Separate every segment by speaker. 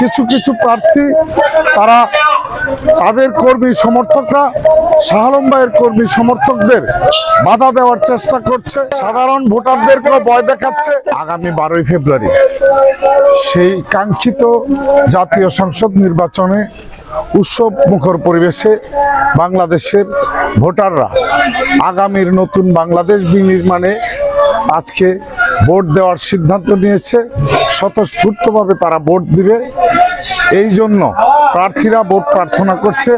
Speaker 1: কিছু কিছু প্রার্থী তারা তাদের কর্মী সমর্থকরা, শাহালম ভাইয়ের কর্মী সমর্থকদের বাধা দেওয়ার চেষ্টা করছে। সাধারণ ভোটারদেরকেও ভয় দেখাচ্ছে। আগামী বারোই ফেব্রুয়ারি সেই কাঙ্ক্ষিত জাতীয় সংসদ নির্বাচনে উৎসব মুখর পরিবেশে বাংলাদেশের ভোটাররা আগামীর নতুন বাংলাদেশ বিনির্মাণে আজকে ভোট দেওয়ার সিদ্ধান্ত নিয়েছে, স্বতঃস্ফূর্তভাবে তারা ভোট দিবে। এই জন্য প্রার্থীরা ভোট প্রার্থনা করছে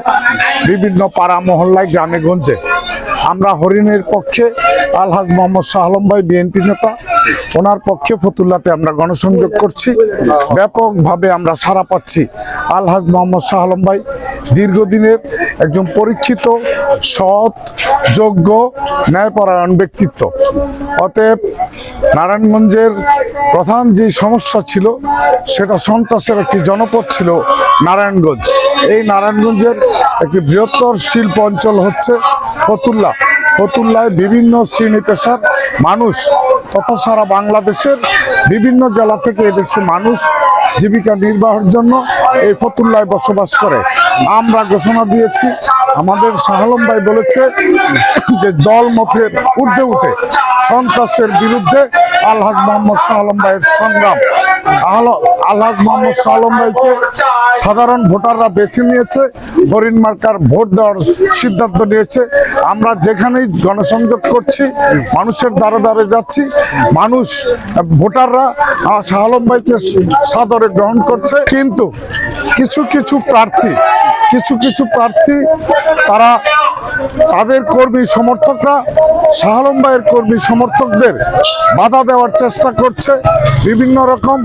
Speaker 1: বিভিন্ন পাড়া মহল্লায় গ্রামে গঞ্জে আমরা হরিণের পক্ষে আলহাজ মোহাম্মদ শাহ আলম ভাই, বিএনপি নেতা, ওনার পক্ষে ফতুল্লাতে আমরা গণসংযোগ করছি। ব্যাপকভাবে আমরা সাড়া পাচ্ছি আলহাজ মোহাম্মদ শাহ আলম ভাই দীর্ঘদিনের একজন পরীক্ষিত, সৎ, যোগ্য, ন্যায়পরায়ণ ব্যক্তিত্ব। অতএব নারায়ণগঞ্জের প্রধান যে সমস্যা ছিল, সেটা সন্ত্রাসের একটি জনপদ ছিল নারায়ণগঞ্জ। এই নারায়ণগঞ্জের একটি বৃহত্তর শিল্প অঞ্চল হচ্ছে ফতুল্লা। ফতুল্লায় বিভিন্ন শ্রেণি পেশার মানুষ তথা সারা বাংলাদেশের বিভিন্ন জেলা থেকে এদেশে মানুষ জীবিকা নির্বাহের জন্য এই ফতুল্লায় বসবাস করে। আমরা ঘোষণা দিয়েছি। আমাদের শাহালম ভাই বলেছে যে দল মতের ঊর্ধ্বে উঠে সন্ত্রাসের বিরুদ্ধে আলহাজ মোহাম্মদ শাহ আলম ভাইয়ের সংগ্রাম। আল- আলহাজ মোহাম্মদ শাহ আলম ভাইকে সাধারণ ভোটাররা বেছে নিয়েছে হরিণ মার্কার ভোট দেওয়ার সিদ্ধান্ত নিয়েছে। আমরা যেখানেই গণসংযোগ করছি মানুষের দ্বারে দ্বারে যাচ্ছি মানুষ ভোটাররা আহ, শাহ ভাইকে সাদরে গ্রহণ করছে। কিন্তু কিছু কিছু প্রার্থী কিছু কিছু প্রার্থী তারা তাদের কর্মী সমর্থকরা শাহ আলম ভাইয়ের কর্মী সমর্থকদের বাধা দেওয়ার চেষ্টা করছে, বিভিন্ন রকম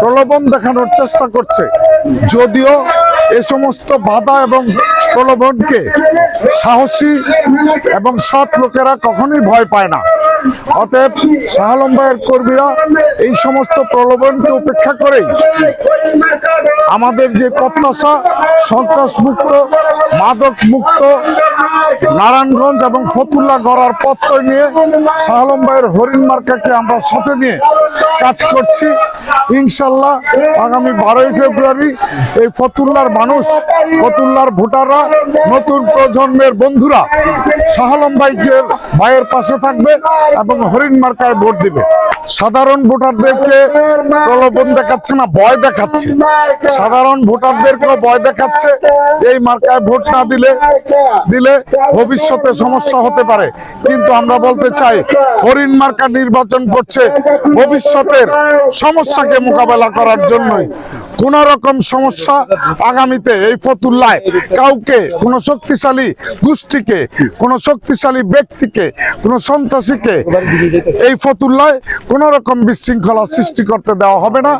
Speaker 1: প্রলোভন দেখানোর চেষ্টা করছে। যদিও এ সমস্ত বাধা এবং প্রলোভনকে সাহসী এবং সৎ লোকেরা কখনোই ভয় পায় না। অতএব শাহালম ভাইয়ের কর্মীরা এই সমস্ত প্রলোভনকে উপেক্ষা করে আমাদের যে প্রত্যাশা সন্ত্রাস মুক্ত মাদক মুক্ত নারায়ণগঞ্জ এবং ফতুল্লা গড়ার পত্তর নিয়ে শাহলম ভাইয়ের হরিণ মার্কাকে আমরা সাথে নিয়ে কাজ করছি। ইনশাল্লাহ আগামী বারোই ফেব্রুয়ারি এই ফতুল্লার মানুষ, ফতুল্লার ভোটাররা, নতুন প্রজন্মের বন্ধুরা শাহলম ভাইকে ভাইয়ের পাশে থাকবে এবং হরিণ মার্কায় ভোট দিবে। সাধারণ ভোটারদেরকে প্রলোভন দেখাচ্ছে না, ভয় দেখাচ্ছে। সাধারণ ভোটারদেরকেও ভয় দেখাচ্ছে, এই মার্কায় ভোট না দিলে দিলে ভবিষ্যতে সমস্যা হতে পারে। কিন্তু আমরা বলতে চাই, হরিণ মার্কা নির্বাচন করছে ভবিষ্যতের সমস্যাকে মোকাবেলা করার জন্যই। কোন রকম সমস্যা আগামীতে এই ফতুল্লায় কাউকে, কোন শক্তিশালী গোষ্ঠীকে, কোন শক্তিশালী ব্যক্তিকে, কোন সন্ত্রাসীকে এই ফতুল্লায় কোন রকম বিশৃঙ্খলা সৃষ্টি করতে দেওয়া হবে না।